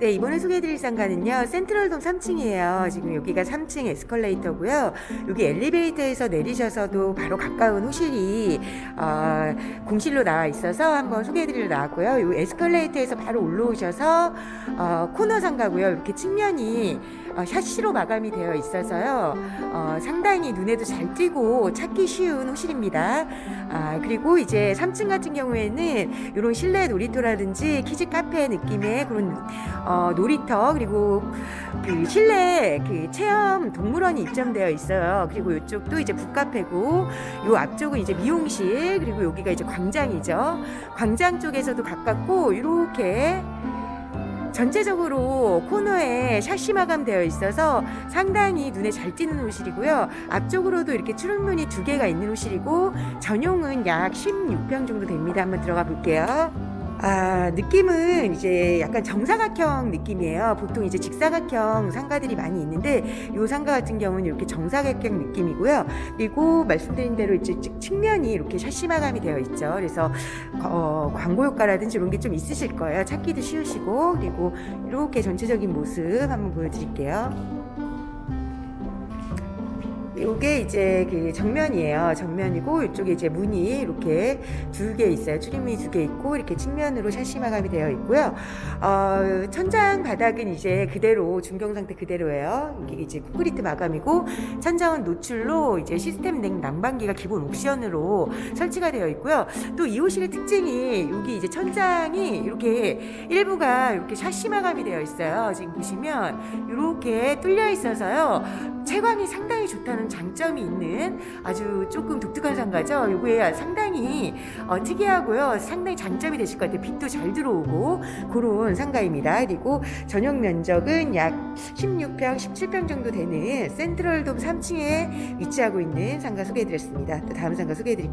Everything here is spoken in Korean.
네, 이번에 소개해드릴 상가는요, 센트럴돔 3층이에요. 지금 여기가 3층 에스컬레이터고요. 여기 엘리베이터에서 내리셔서도 바로 가까운 호실이, 어, 공실로 나와 있어서 한번 소개해드리러 나왔고요. 이 에스컬레이터에서 바로 올라오셔서, 어, 코너 상가고요. 이렇게 측면이 어, 샤시로 마감이 되어 있어서요. 어, 상당히 눈에도 잘 띄고 찾기 쉬운 호실입니다. 아, 그리고 이제 3층 같은 경우에는 이런 실내 놀이터라든지 키즈 카페 느낌의 그런 어, 놀이터 그리고 그 실내 그 체험 동물원이 입점되어 있어요. 그리고 이쪽도 이제 북카페고 요 앞쪽은 이제 미용실 그리고 여기가 이제 광장이죠. 광장 쪽에서도 가깝고 이렇게 전체적으로 코너에 샤시 마감되어 있어서 상당히 눈에 잘 띄는 호실이고요. 앞쪽으로도 이렇게 출입문이 두 개가 있는 호실이고 전용은 약 16평 정도 됩니다. 한번 들어가 볼게요. 아, 느낌은 이제 약간 정사각형 느낌이에요. 보통 이제 직사각형 상가들이 많이 있는데 이 상가 같은 경우는 이렇게 정사각형 느낌이고요. 그리고 말씀드린 대로 이제 측- 측면이 이렇게 샤시 마감이 되어 있죠. 그래서 어, 광고 효과라든지 이런 게 좀 있으실 거예요. 찾기도 쉬우시고 그리고 이렇게 전체적인 모습 한번 보여드릴게요. 요게 이제 그 정면이에요. 정면이고 이쪽에 이제 문이 이렇게 두 개 있어요. 출입문이 두 개 있고 이렇게 측면으로 샤시 마감이 되어 있고요. 어, 천장 바닥은 이제 그대로 중경 상태 그대로예요. 이게 이제 콘크리트 마감이고 천장은 노출로 이제 시스템 냉 난방기가 기본 옵션으로 설치가 되어 있고요. 또 이 호실의 특징이 여기 이제 천장이 이렇게 일부가 이렇게 샤시 마감이 되어 있어요. 지금 보시면 이렇게 뚫려 있어서요. 채광이 상당히 좋다는 장점이 있는 아주 조금 독특한 상가죠. 요게 상당히 어, 특이하고요. 상당히 장점이 되실 것 같아요. 빛도 잘 들어오고 그런 상가입니다. 그리고 전용 면적은 약 16평, 17평 정도 되는 센트럴돔 3층에 위치하고 있는 상가 소개해드렸습니다. 또 다음 상가 소개해드릴게요.